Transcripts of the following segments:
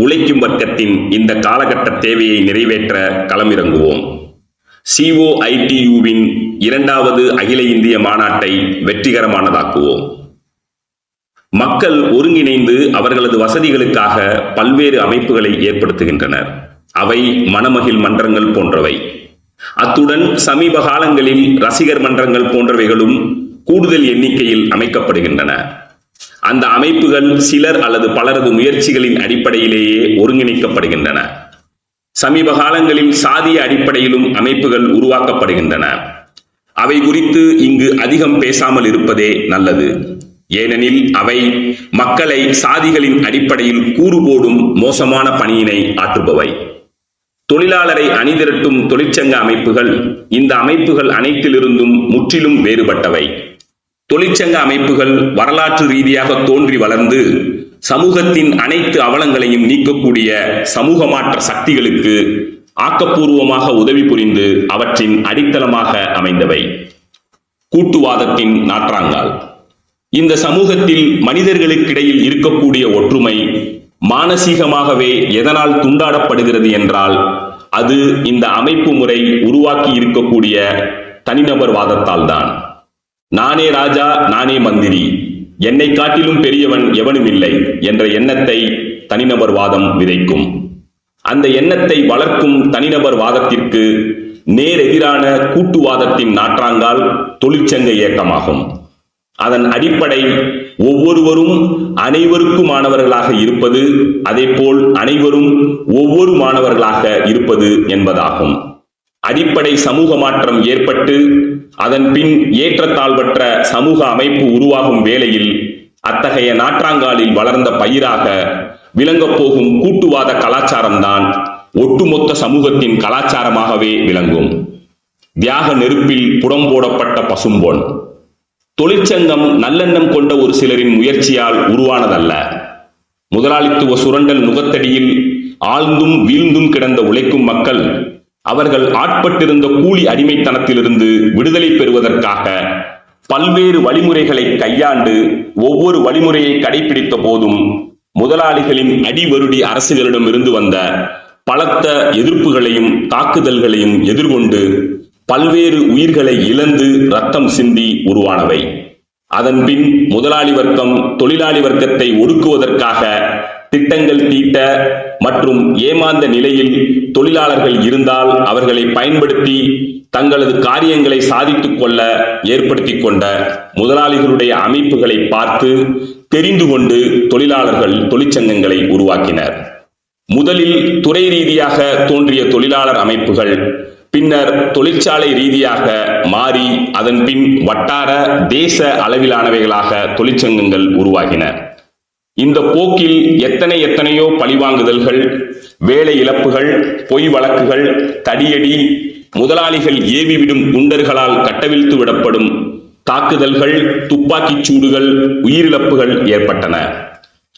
உழைக்கும் வர்க்கத்தின் இந்த காலகட்ட தேவையை நிறைவேற்ற களமிறங்குவோம். சிஓஐடியுவின் இரண்டாவது அகில இந்திய மாநாட்டை வெற்றிகரமானதாக்குவோம். மக்கள் ஒருங்கிணைந்து அவர்களது வசதிகளுக்காக பல்வேறு அமைப்புகளை ஏற்படுத்துகின்றனர். அவை மணமகிழ் மன்றங்கள் போன்றவை. அத்துடன் சமீப காலங்களில் ரசிகர் மன்றங்கள் போன்றவைகளும் கூடுதல் எண்ணிக்கையில் அமைக்கப்படுகின்றன. அந்த அமைப்புகள் சிலர் அல்லது பலரது முயற்சிகளின் அடிப்படையிலேயே ஒருங்கிணைக்கப்படுகின்றன. சமீப காலங்களில் சாதிய அடிப்படையிலும் அமைப்புகள் உருவாக்கப்படுகின்றன. அவை குறித்து இங்கு அதிகம் பேசாமல் இருப்பதே நல்லது. ஏனெனில் அவை மக்களை சாதிகளின் அடிப்படையில் கூறுபோடும் மோசமான பணியினை ஆற்றுபவை. தொழிலாளரை அணிதிரட்டும் தொழிற்சங்க அமைப்புகள் இந்த அமைப்புகள் அனைத்திலிருந்தும் முற்றிலும் வேறுபட்டவை. தொழிற்சங்க அமைப்புகள் வரலாற்று ரீதியாக தோன்றி வளர்ந்து சமூகத்தின் அனைத்து அவலங்களையும் நீக்கக்கூடிய சமூக மாற்ற சக்திகளுக்கு ஆக்கப்பூர்வமாக உதவி புரிந்து அவற்றின் அடித்தளமாக அமைந்தவை. கூட்டுவாதத்தின் நாற்றாங்கால். இந்த சமூகத்தில் மனிதர்களுக்கிடையில் இருக்கக்கூடிய ஒற்றுமை மானசீகமாகவே எதனால் துண்டாடப்படுகிறது என்றால் அது இந்த அமைப்பு முறை உருவாக்கி இருக்கக்கூடிய தனிநபர் வாதத்தால் தான் நானே ராஜா நானே மந்திரி. என்னை காட்டிலும் பெரியவன் எவனும் இல்லை என்ற எண்ணத்தை தனிநபர் வாதம் விதைக்கும். அந்த எண்ணத்தை வளர்க்கும் தனிநபர் வாதத்திற்கு நேரெதிரான கூட்டுவாதத்தின் நாற்றாங்கால் தொழிற்சங்க இயக்கமாகும். அதன் அடிப்படை ஒவ்வொருவரும் அனைவருக்கும் மாணவர்களாக இருப்பது அதேபோல் அனைவரும் ஒவ்வொரு மாணவர்களாக இருப்பது என்பதாகும். அடிப்படை சமூக மாற்றம் ஏற்பட்டு அதன் பின் ஏற்றத்தாழ்வற்ற சமூக அமைப்பு உருவாகும் வேளையில் அத்தகைய நாற்றாங்காலில் வளர்ந்த பயிராக விளங்கப் போகும் கூட்டுவாத கலாச்சாரம்தான் ஒட்டுமொத்த சமூகத்தின் கலாச்சாரமாகவே விளங்கும். தியாக நெருப்பில் புடம்போடப்பட்ட பசும்பொன். தொழிற்சங்கம் நல்லெண்ணம் கொண்ட ஒரு சிலரின் முயற்சியால் உருவானதல்ல. முதலாளித்துவ சுரண்டல் நுகத்தடியில் ஆழ்ந்தும் வீழ்ந்தும் கிடந்த உழைக்கும் மக்கள் அவர்கள் ஆட்பட்டிருந்த கூலி அடிமைத்தனத்திலிருந்து விடுதலை பெறுவதற்காக பல்வேறு வழிமுறைகளை கையாண்டு ஒவ்வொரு வழிமுறையை கடைபிடித்த போதும் முதலாளிகளின் அடிவருடி அரசுகளிடம் இருந்து வந்த பலத்த எதிர்ப்புகளையும் தாக்குதல்களையும் எதிர்கொண்டு பல்வேறு உயிர்களை இழந்து ரத்தம் சிந்தி உருவானவை. அதன்பின் முதலாளி வர்க்கம் தொழிலாளி வர்க்கத்தை ஒடுக்குவதற்காக திட்டங்கள் தீட்ட மற்றும் ஏமாந்த நிலையில் தொழிலாளர்கள் இருந்தால் அவர்களை பயன்படுத்தி தங்களது காரியங்களை சாதித்துக் கொள்ள ஏற்படுத்தி கொண்ட முதலாளிகளுடைய அமைப்புகளை பார்த்து தெரிந்து கொண்டு தொழிலாளர்கள் தொழிற்சங்கங்களை உருவாக்கினர். முதலில் துறை ரீதியாக தோன்றிய தொழிலாளர் அமைப்புகள் பின்னர் தொழிற்சாலை ரீதியாக மாறி அதன் பின் வட்டார தேச அளவிலானவைகளாக தொழிற்சங்கங்கள் உருவாகின. இந்த போக்கில் எத்தனை எத்தனையோ பழிவாங்குதல்கள் வேலை இழப்புகள் பொய் வழக்குகள் தடியடி முதலாளிகள் ஏவிவிடும் குண்டர்களால் கட்டவிழ்த்து விடப்படும் தாக்குதல்கள் துப்பாக்கிச் சூடுகள் உயிரிழப்புகள் ஏற்பட்டன.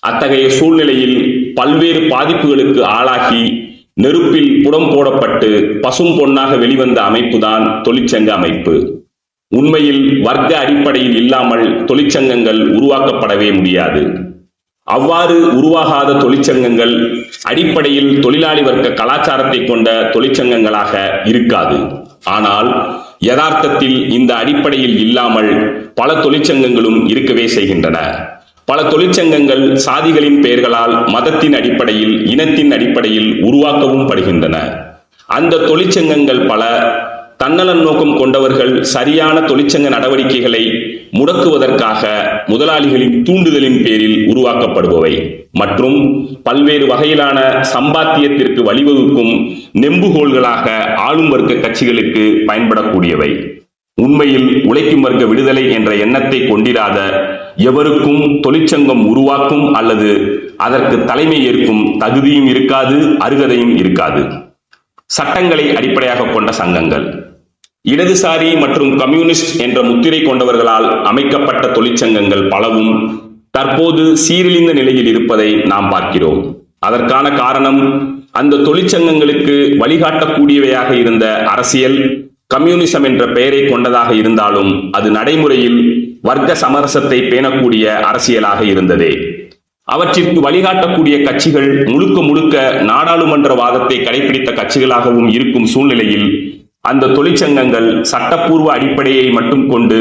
அத்தகைய சூழ்நிலையில் பல்வேறு பாதிப்புகளுக்கு ஆளாகி நெருப்பில் புடம் போடப்பட்டு பசும் பொன்னாக வெளிவந்த அமைப்புதான் தொழிற்சங்க அமைப்பு. உண்மையில் வர்க்க அடிப்படையில் இல்லாமல் தொழிற்சங்கங்கள் உருவாக்கப்படவே முடியாது. அவ்வாறு உருவாகாத தொழிற்சங்கங்கள் அடிப்படையில் தொழிலாளி வர்க்க கலாச்சாரத்தை கொண்ட தொழிற்சங்கங்களாக இருக்காது. ஆனால் யதார்த்தத்தில் இந்த அடிப்படையில் இல்லாமல் பல தொழிற்சங்கங்களும் இருக்கவே செய்கின்றன. பல தொழிற்சங்கங்கள் சாதிகளின் பெயர்களால் மதத்தின் அடிப்படையில் இனத்தின் அடிப்படையில் உருவாக்கவும் படுகின்றன. அந்த தொழிற்சங்கங்கள் பல தன்னலன் நோக்கம் கொண்டவர்கள் சரியான தொழிற்சங்க நடவடிக்கைகளை முடக்குவதற்காக முதலாளிகளின் தூண்டுதலின் பேரில் உருவாக்கப்படுபவை. மற்றும் பல்வேறு வகையிலான சம்பாத்தியத்திற்கு வழிவகுக்கும் நெம்புகோள்களாக ஆளும் வர்க்க கட்சிகளுக்கு பயன்படக்கூடியவை. உண்மையில் உழைக்கும் வர்க்க விடுதலை என்ற எண்ணத்தை கொண்டிராத எவருக்கும் தொழிற்சங்கம் உருவாக்கும் அல்லது அதற்கு தலைமை ஏற்கும் தகுதியும் இருக்காது அருகதையும் இருக்காது. சட்டங்களை அடிப்படையாக கொண்ட சங்கங்கள். இடதுசாரி மற்றும் கம்யூனிஸ்ட் என்ற முத்திரை கொண்டவர்களால் அமைக்கப்பட்ட தொழிற்சங்கங்கள் பலவும் தற்போது சீரழிந்த நிலையில் இருப்பதை நாம் பார்க்கிறோம். அதற்கான காரணம் அந்த தொழிற்சங்கங்களுக்கு வழிகாட்டக்கூடியவையாக இருந்த அரசியல் கம்யூனிசம் என்ற பெயரை கொண்டதாக இருந்தாலும் அது நடைமுறையில் வர்க்க சமரசத்தை பேணக்கூடிய அரசியலாக இருந்ததே. அவற்றிற்கு வழிகாட்டக்கூடிய கட்சிகள் முழுக்க முழுக்க நாடாளுமன்ற வாதத்தை கடைபிடித்த கட்சிகளாகவும் இருக்கும் சூழ்நிலையில் அந்த தொழிற்சங்கங்கள் சட்டப்பூர்வ அடிப்படையை மட்டும் கொண்டு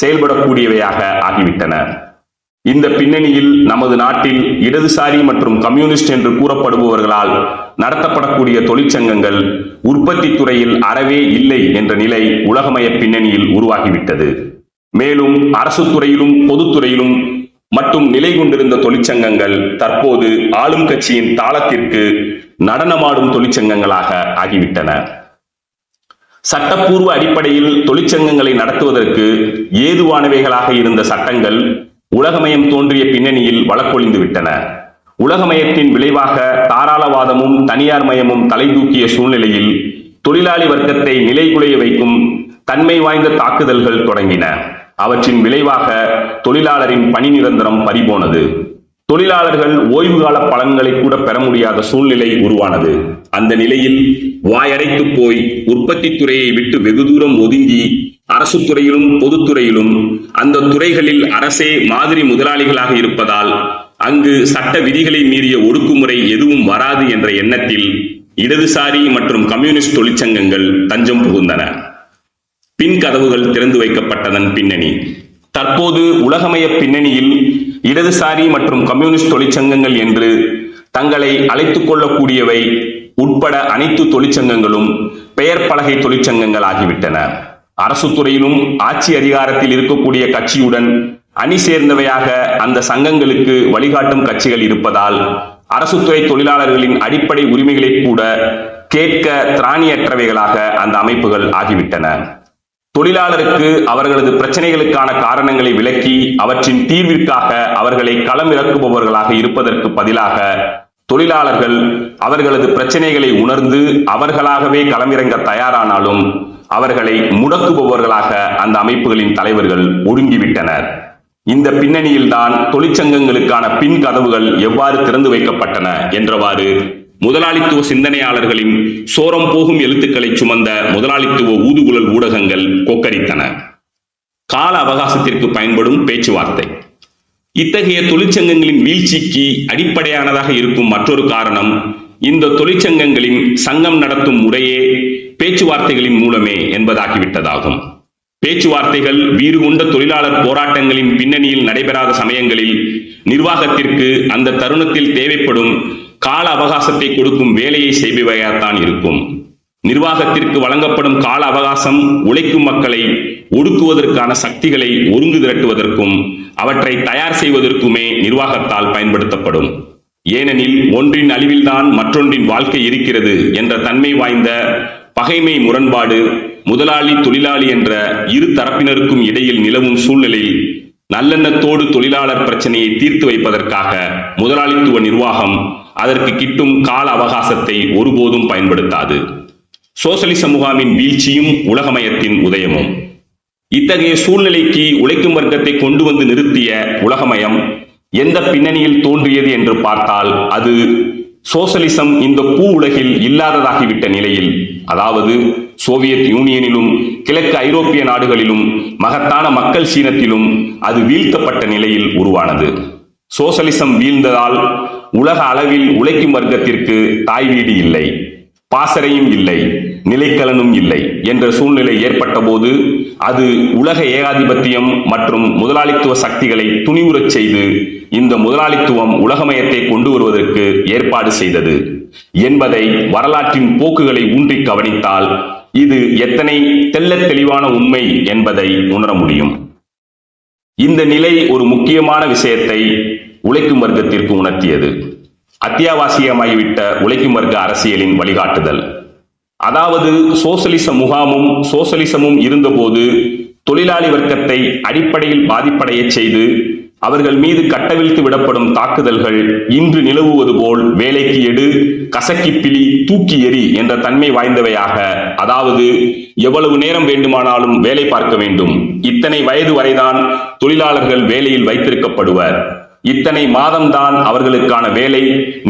செயல்படக்கூடியவையாக ஆகிவிட்டன. இந்த பின்னணியில் நமது நாட்டில் இடதுசாரி மற்றும் கம்யூனிஸ்ட் என்று கூறப்படுபவர்களால் நடத்தப்படக்கூடிய தொழிற்சங்கங்கள் உற்பத்தி துறையில் அறவே இல்லை என்ற நிலை உலகமய பின்னணியில் உருவாகிவிட்டது. மேலும் அரசு துறையிலும் பொதுத்துறையிலும் மட்டும் நிலை கொண்டிருந்த தொழிற்சங்கங்கள் தற்போது ஆளும் கட்சியின் தாளத்திற்கு நடனமாடும் தொழிற்சங்கங்களாக ஆகிவிட்டன. சட்டப்பூர்வ அடிப்படையில் தொழிற்சங்கங்களை நடத்துவதற்கு ஏதுவானவைகளாக இருந்த சட்டங்கள் உலகமயம் தோன்றிய பின்னணியில் வழக்கொழிந்து விட்டன. உலகமயத்தின் விளைவாக தாராளவாதமும் தனியார் மயமும் தலை தூக்கிய சூழ்நிலையில் தொழிலாளி வர்க்கத்தை நிலைகுலைய வைக்கும் தன்மை வாய்ந்த தாக்குதல்கள் தொடங்கின. அவற்றின் விளைவாக தொழிலாளரின் பணி நிரந்தரம் பறிபோனது. தொழிலாளர்கள் ஓய்வு கால பலன்களை கூட பெற முடியாத சூழ்நிலை உருவானது. அந்த நிலையில் வாயடைத்து போய் உற்பத்தி துறையை விட்டு வெகு தூரம் ஒதுங்கி அரசு துறையிலும் பொதுத்துறையிலும் அந்த துறைகளில் அரசே மாதிரி முதலாளிகளாக இருப்பதால் அங்கு சட்ட விதிகளை மீறிய ஒடுக்குமுறை எதுவும் வராது என்ற எண்ணத்தில் இடதுசாரி மற்றும் கம்யூனிஸ்ட் தொழிற்சங்கங்கள் தஞ்சம் புகுந்தன. பின் கதவுகள் திறந்து வைக்கப்பட்டதன் பின்னணி. தற்போது உலகமய பின்னணியில் இடதுசாரி மற்றும் கம்யூனிஸ்ட் தொழிற்சங்கங்கள் என்று தங்களை அழைத்துக் கொள்ளக்கூடியவை உட்பட அனைத்து தொழிற்சங்கங்களும் பெயர் பலகை தொழிற்சங்கங்கள் ஆகிவிட்டன அரசு துறையிலும் ஆட்சி அதிகாரத்தில் இருக்கக்கூடிய கட்சியுடன் அணி சேர்ந்தவையாக அந்த சங்கங்களுக்கு வழிகாட்டும் கட்சிகள் இருப்பதால் அரசு துறை தொழிலாளர்களின் அடிப்படை உரிமைகளை கூட கேட்க திராணியற்றவைகளாக அந்த அமைப்புகள் ஆகிவிட்டன. தொழிலாளருக்கு அவர்களது பிரச்சனைகளுக்கான காரணங்களை விளக்கி அவற்றின் தீர்விற்காக அவர்களை களமிறக்குபவர்களாக இருப்பதற்கு பதிலாக தொழிலாளர்கள் அவர்களது பிரச்சனைகளை உணர்ந்து அவர்களாகவே களமிறங்க தயாரானாலும் அவர்களை முடக்குபவர்களாக அந்த அமைப்புகளின் தலைவர்கள் ஒடுங்கிவிட்டனர். இந்த பின்னணியில்தான் தொழிற்சங்கங்களுக்கான பின் கதவுகள் எவ்வாறு திறந்து வைக்கப்பட்டன என்றவாறு முதலாளித்துவ சிந்தனையாளர்களின் சோரம் போகும் எழுத்துக்களை சுமந்த முதலாளித்துவ ஊதுகுழல் ஊடகங்கள் கொக்கரித்தன. கால அவகாசத்திற்கு பயன்படும் பேச்சுவார்த்தை. இத்தகைய தொழிற்சங்கங்களின் வீழ்ச்சிக்கு அடிப்படையானதாக இருக்கும் மற்றொரு காரணம் இந்த தொழிற்சங்கங்களின் சங்கம் நடத்தும் முறையே பேச்சுவார்த்தைகளின் மூலமே என்பதாகிவிட்டதாகும். பேச்சுவார்த்தைகள் வீறு கொண்ட தொழிலாளர் போராட்டங்களின் பின்னணியில் நடைபெறாத சமயங்களில் நிர்வாகத்திற்கு அந்த தருணத்தில் தேவைப்படும் கால அவகாசத்தை கொடுக்கும் வேலையை செய்பவையாத்தான் இருக்கும். நிர்வாகத்திற்கு வழங்கப்படும் கால அவகாசம் உழைக்கும் மக்களை ஒடுக்குவதற்கான சக்திகளை ஒருங்கு திரட்டுவதற்கும் அவற்றை தயார் செய்வதற்குமே நிர்வாகத்தால் பயன்படுத்தப்படும். ஏனெனில் ஒன்றின் அழிவில்தான் மற்றொன்றின் வாழ்க்கை இருக்கிறது என்ற தன்மை வாய்ந்த பகைமை முரண்பாடு முதலாளி தொழிலாளி என்ற இரு தரப்பினருக்கும் இடையில் நிலவும் சூழ்நிலையில் நல்லெண்ணத்தோடு தொழிலாளர் பிரச்சனையை தீர்த்து வைப்பதற்காக முதலாளித்துவ நிர்வாகம் அதற்கு கிட்டும் கால அவகாசத்தை ஒருபோதும் பயன்படுத்தாது. சோசலிச முகாமின் வீழ்ச்சியும் உலகமயத்தின் உதயமும். இத்தகைய சூழ்நிலைக்கு உழைக்கும் வர்க்கத்தை கொண்டு வந்து நிறுத்திய உலகமயம் எந்த பின்னணியில் தோன்றியது என்று பார்த்தால் அது சோசலிசம் இந்த பூ உலகில் இல்லாததாகிவிட்ட நிலையில் அதாவது சோவியத் யூனியனிலும் கிழக்கு ஐரோப்பிய நாடுகளிலும் மகத்தான மக்கள் சீனத்திலும் அது வீழ்த்தப்பட்ட நிலையில் உருவானது. சோசலிசம் வீழ்ந்ததால் உலக அளவில் உழைக்கும் வர்க்கத்திற்கு தாய் வீடு இல்லை பாசறையும் இல்லை. நிலைக்கலனும் இல்லை என்ற சூழ்நிலை ஏற்பட்டபோது அது உலக ஏகாதிபத்தியம் மற்றும் முதலாளித்துவ சக்திகளை துணிவுறச் செய்து இந்த முதலாளித்துவம் உலகமயத்தை கொண்டு வருவதற்கு ஏற்பாடு செய்தது. என்பதை வரலாற்றின் போக்குகளை ஊன்றி கவனித்தால் இது எத்தனை தெல்ல தெளிவான உண்மை என்பதை உணர முடியும். இந்த நிலை ஒரு முக்கியமான விஷயத்தை உழைக்கும் வர்க்கத்திற்கு உணர்த்தியது. அத்தியாவசியமாகிவிட்ட உழைக்கும் வர்க்க அரசியலின் வழிகாட்டுதல். அதாவது சோசலிச முகாமும் சோசலிசமும் இருந்தபோது தொழிலாளி வர்க்கத்தை அடிப்படையில் பாதிப்படையச் செய்து அவர்கள் மீது கட்டவிழ்த்து விடப்படும் தாக்குதல்கள் இன்று நிலவுவது போல் வேலைக்கு எடு கசக்கி பிழி தூக்கி எறி என்ற தன்மை வாய்ந்தவையாக அதாவது எவ்வளவு நேரம் வேண்டுமானாலும் வேலை பார்க்க வேண்டும். இத்தனை வயது வரைதான் தொழிலாளர்கள் வேலையில் வைத்திருக்கப்படுவர். இத்தனை மாதம்தான் அவர்களுக்கான வேலை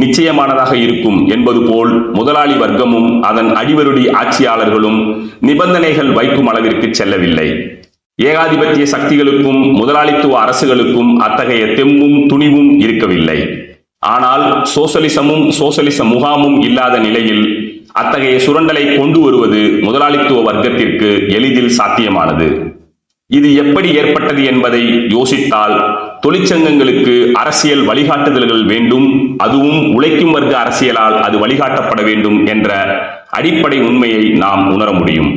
நிச்சயமானதாக இருக்கும் என்பது போல் முதலாளி வர்க்கமும் அதன் அடிவருடி ஆட்சியாளர்களும் நிபந்தனைகள் வைக்கும் அளவிற்கு செல்லவில்லை. ஏகாதிபத்திய சக்திகளுக்கும் முதலாளித்துவ அரசுகளுக்கும் அத்தகைய தெம்பும் துணிவும் இருக்கவில்லை. ஆனால் சோசலிசமும் சோசலிச முகாமும் இல்லாத நிலையில் அத்தகைய சுரண்டலை கொண்டு வருவது முதலாளித்துவ வர்க்கத்திற்கு எளிதில் சாத்தியமானது. இது எப்படி ஏற்பட்டது என்பதை யோசித்தால் தொழிற்சங்கங்களுக்கு அரசியல் வழிகாட்டுதல்கள் வேண்டும். அதுவும் உழைக்கும் வர்க்க அரசியலால் அது வழிகாட்டப்பட வேண்டும் என்ற அடிப்படை உண்மையை நாம் உணர முடியும்.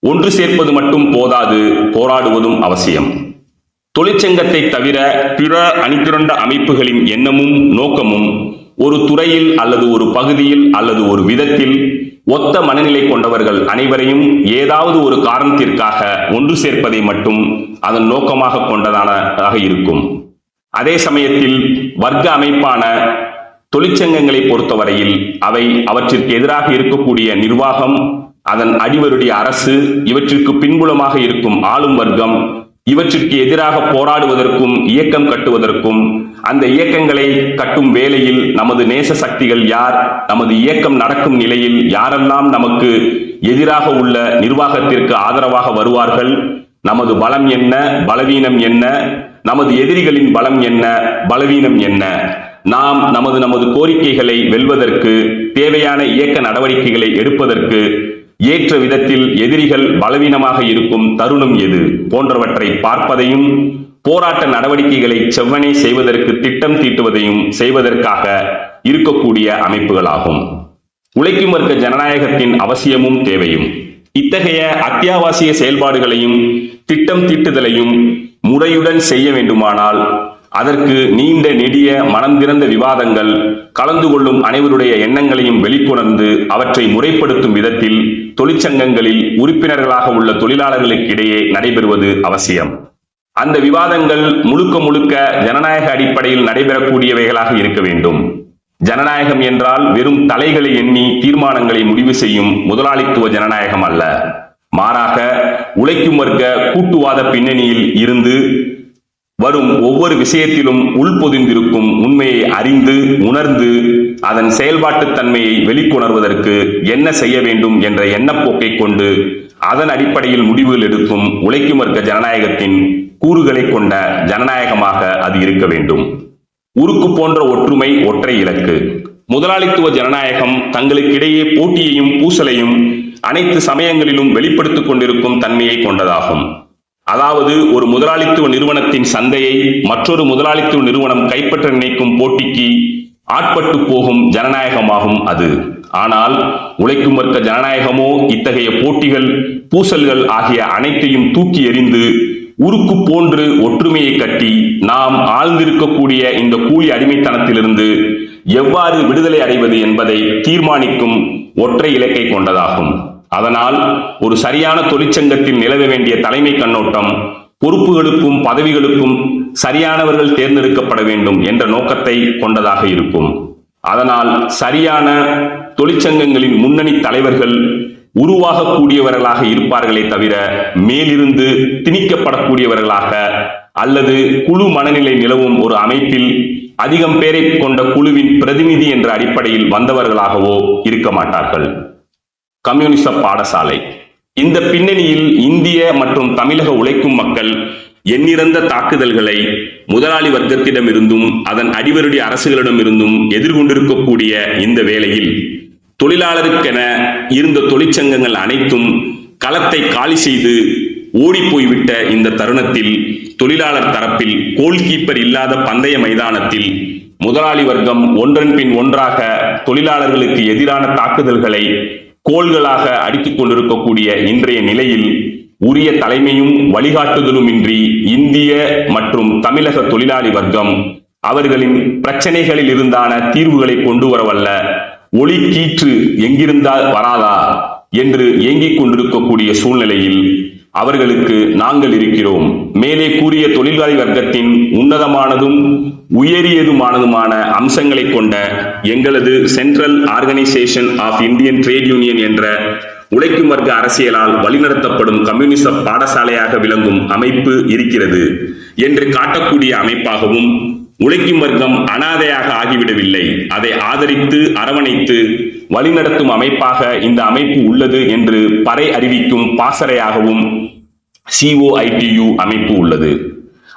ஒன்று சேர்ப்பது மட்டும் போதாது போராடுவதும் அவசியம். தொழிற்சங்கத்தை தவிர பிற அணிதிரண்ட அமைப்புகளின் எண்ணமும் நோக்கமும் ஒரு துறையில் அல்லது ஒரு பகுதியில் அல்லது ஒரு விதத்தில் ஒத்த மனநிலை கொண்டவர்கள் அனைவரையும் ஏதாவது ஒரு காரணத்திற்காக ஒன்று சேர்ப்பதை மட்டும் அதன் நோக்கமாக கொண்டதானதாக இருக்கும். அதே சமயத்தில் வர்க்க அமைப்பான தொழிற்சங்கங்களை பொறுத்தவரையில் அவை அவற்றிற்கு எதிராக இருக்கக்கூடிய நிர்வாகம் அதன் அடிவருடைய அரசு இவற்றிற்கு பின்புலமாக இருக்கும் ஆளும் வர்க்கம் இவற்றிற்கு எதிராக போராடுவதற்கும் இயக்கம் கட்டுவதற்கும் அந்த இயக்கங்களை கட்டும் வேளையில் நமது நேச சக்திகள் யார்? நமது இயக்கம் நடக்கும் நிலையில் யாரெல்லாம் நமக்கு எதிராக உள்ள நிர்வாகத்திற்கு ஆதரவாக வருவார்கள்? நமது பலம் என்ன? பலவீனம் என்ன? நமது எதிரிகளின் பலம் என்ன? பலவீனம் என்ன? நாம் நமது நமது கோரிக்கைகளை வெல்வதற்கு தேவையான இயக்க நடவடிக்கைகளை எடுப்பதற்கு ஏற்ற விதத்தில் எதிரிகள் பலவீனமாக இருக்கும் தருணம் எது? போன்றவற்றை பார்ப்பதையும் போராட்ட நடவடிக்கைகளை செவ்வனே செய்வதற்கு திட்டம் தீட்டுவதையும் செய்வதற்காக இருக்கக்கூடிய அமைப்புகளாகும். உழைக்கும் வர்க்க ஜனநாயகத்தின் அவசியமும் தேவையும். இத்தகைய அத்தியாவசிய செயல்பாடுகளையும் திட்டம் தீட்டுதலையும் முறையுடன் செய்ய வேண்டுமானால் அதற்கு நீண்ட நெடிய மனம் திறந்த விவாதங்கள் கலந்து கொள்ளும் அனைவருடைய எண்ணங்களையும் வெளிக்கொணர்ந்து அவற்றை முறைப்படுத்தும் விதத்தில் தொழிற்சங்கங்களில் உறுப்பினர்களாக உள்ள தொழிலாளர்களுக்கிடையே நடைபெறுவது அவசியம். அந்த விவாதங்கள் முழுக்க முழுக்க ஜனநாயக அடிப்படையில் நடைபெறக்கூடியவைகளாக இருக்க வேண்டும். ஜனநாயகம் என்றால் வெறும் தலைகளை எண்ணி தீர்மானங்களை முடிவு செய்யும் முதலாளித்துவ ஜனநாயகம் அல்ல. மாறாக உழைக்கும் வர்க்க கூட்டுவாத பின்னணியில் இருந்து வரும் ஒவ்வொரு விஷயத்திலும் உள்பொதிந்திருக்கும் உண்மையை அறிந்து உணர்ந்து அதன் செயல்பாட்டு தன்மையை வெளிக்கொணர்வதற்கு என்ன செய்ய வேண்டும் என்ற எண்ணப்போக்கை கொண்டு அதன் அடிப்படையில் முடிவுகள் எடுக்கும் உழைக்கும் வர்க்க ஜனநாயகத்தின் கூறுகளை கொண்ட ஜனநாயகமாக அது இருக்க வேண்டும். உருக்கு போன்ற ஒற்றுமை ஒற்றை இலக்கு. முதலாளித்துவ ஜனநாயகம் தங்களுக்கிடையே போட்டியையும் பூசலையும் அனைத்து சமயங்களிலும் வெளிப்படுத்திக் கொண்டிருக்கும் தன்மையை கொண்டதாகும். அதாவது ஒரு முதலாளித்துவ நிறுவனத்தின் சந்தையை மற்றொரு முதலாளித்துவ நிறுவனம் கைப்பற்ற நினைக்கும் போட்டிக்கு ஆட்பட்டு போகும் ஜனநாயகமாகும் அது. ஆனால் உழைக்கும் வர்க்க ஜனநாயகமோ இத்தகைய போட்டிகள் பூசல்கள் ஆகிய அனைத்தையும் தூக்கி எறிந்து உருக்கு போன்று ஒற்றுமையை கட்டி நாம் ஆழ்ந்திருக்கக்கூடிய இந்த கூலி அடிமைத்தனத்திலிருந்து எவ்வாறு விடுதலை அடைவது என்பதை தீர்மானிக்கும் ஒற்றை இலக்கை கொண்டதாகும். அதனால் ஒரு சரியான தொழிற்சங்கத்தில் நிலவ வேண்டிய தலைமை கண்ணோட்டம் பொறுப்புகளுக்கும் பதவிகளுக்கும் சரியானவர்கள் தேர்ந்தெடுக்கப்பட வேண்டும் என்ற நோக்கத்தை கொண்டதாக இருக்கும். அதனால் சரியான தொழிற்சங்கங்களின் முன்னணி தலைவர்கள் உருவாகக்கூடியவர்களாக இருப்பார்களே தவிர மேலிருந்து திணிக்கப்படக்கூடியவர்களாக அல்லது குழு மனநிலை நிலவும் ஒரு அமைப்பில் அதிகம் பேரை கொண்ட குழுவின் பிரதிநிதி என்ற அடிப்படையில் வந்தவர்களாகவோ இருக்க மாட்டார்கள். கம்யூனிச பாடசாலை. இந்த பின்னணியில் இந்திய மற்றும் தமிழக உழைக்கும் மக்கள் எண்ணிறந்த தாக்குதல்களை முதலாளி வர்க்கத்திடமிருந்தும் அதன் அடிவருடைய அரசுகளிடமிருந்தும் எதிர்கொண்டிருக்கக்கூடிய இந்த வேளையில் தொழிலாளருக்கென இருந்த தொழிற்சங்கங்கள் அனைத்தும் களத்தை காலி செய்து ஓடிப்போய்விட்ட இந்த தருணத்தில் தொழிலாளர் தரப்பில் கோல் கீப்பர் இல்லாத பந்தய மைதானத்தில் முதலாளி வர்க்கம் ஒன்றன் பின் ஒன்றாக தொழிலாளர்களுக்கு எதிரான தாக்குதல்களை கோள்களாக அடித்துக் கொண்டிருக்கக்கூடிய இன்றைய நிலையில் உரிய தலைமையும் வழிகாட்டுதலுமின்றி இந்திய மற்றும் தமிழக தொழிலாளி வர்க்கம் அவர்களின் பிரச்சனைகளில் இருந்தான தீர்வுகளை கொண்டு வரவல்ல ஒளி கீற்று எங்கிருந்தால் வராதா? என்று ஏங்கிக் கொண்டிருக்கக்கூடிய சூழ்நிலையில் அவர்களுக்கு நாங்கள் இருக்கிறோம். மேலே கூறிய தொழிலாளி வர்க்கத்தின் உன்னதமானதும் உயரியதுமானதுமான அம்சங்களை கொண்ட எங்களது Central Organisation of Indian Trade Union என்ற உழைக்கும் வர்க்க அரசியலால் வழிநடத்தப்படும் கம்யூனிச பாடசாலையாக விளங்கும் அமைப்பு இருக்கிறது என்று காட்டக்கூடிய அமைப்பாகவும் உழைக்கும் வர்க்கம் அனாதையாக ஆகிவிடவில்லை. அதை ஆதரித்து அரவணைத்து வழிநடத்தும் அமைப்பாக இந்த அமைப்பு உள்ளது என்று பறை அறிவிக்கும் பாசறையாகவும் சிஓஐடியு அமைப்பு உள்ளது.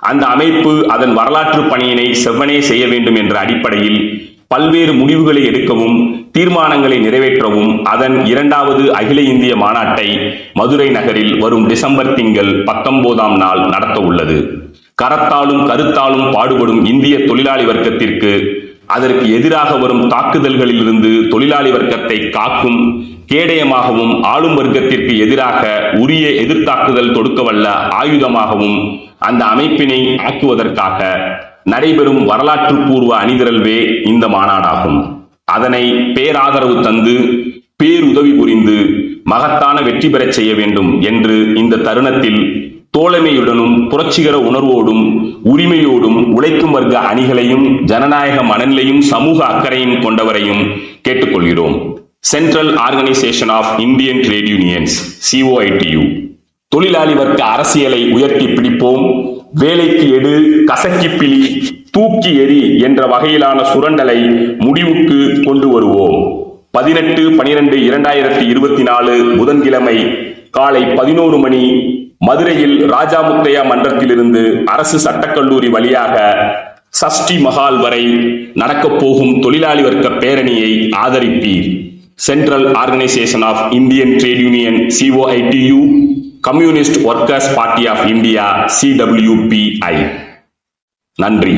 அந்த அமைப்பு அதன் வரலாற்று பணியினை செவ்வனே செய்ய வேண்டும் என்ற அடிப்படையில் பல்வேறு முடிவுகளை எடுக்கவும் தீர்மானங்களை நிறைவேற்றவும் அதன் இரண்டாவது அகில இந்திய மாநாட்டை மதுரை நகரில் வரும் டிசம்பர் திங்கள் பத்தொன்பதாம் நாள் நடத்த உள்ளது கரத்தாலும் கருத்தாலும் பாடுபடும் இந்திய தொழிலாளி வர்க்கத்திற்கு அதற்கு எதிராக வரும் தாக்குதல்களிலிருந்து தொழிலாளி வர்க்கத்தை காக்கும் கேடயமாகவும் ஆளும் வர்க்கத்திற்கு எதிராக உரிய எதிர்த்தாக்குதல் தொடுக்கவல்ல ஆயுதமாகவும் அந்த அமைப்பினை ஆக்குவதற்காக நடைபெறும் வரலாற்று பூர்வ அணிதிரல்வே இந்த மாநாடாகும். அதனை பேராதரவு தந்து பேருதவி புரிந்து மகத்தான வெற்றி பெறச் செய்ய வேண்டும் என்று இந்த தருணத்தில் தோழமையுடனும் புரட்சிகர உணர்வோடும் உரிமையோடும் உழைக்கும் வர்க்க அணிகளையும் ஜனநாயக மனநிலையும் சமூக அக்கறையும் கொண்டவரையும் கேட்டுக்கொள்கிறோம். Central Organisation of Indian Trade Unions C O I T U தொழிலாளி வர்க்க அரசியலை உயர்த்தி பிடிப்போம். வேலைக்கு எடு கசக்கி பிழி தூக்கி எறி என்ற வகையிலான சுரண்டலை முடிவுக்கு கொண்டு வருவோம். பதினெட்டு பனிரெண்டு இரண்டாயிரத்தி இருபத்தி நாலு புதன்கிழமை காலை பதினோரு மணி மதுரையில் ராஜாமுத்தையா மன்றத்திலிருந்து அரசு சட்டக்கல்லூரி வழியாக சஷ்டி மஹால் வரை நடக்கப் போகும் தொழிலாளி வர்க்க பேரணியை ஆதரிப்பீர். Central Organisation of Indian Trade Union C O I T U Communist Workers Party of India C W P I நன்றி.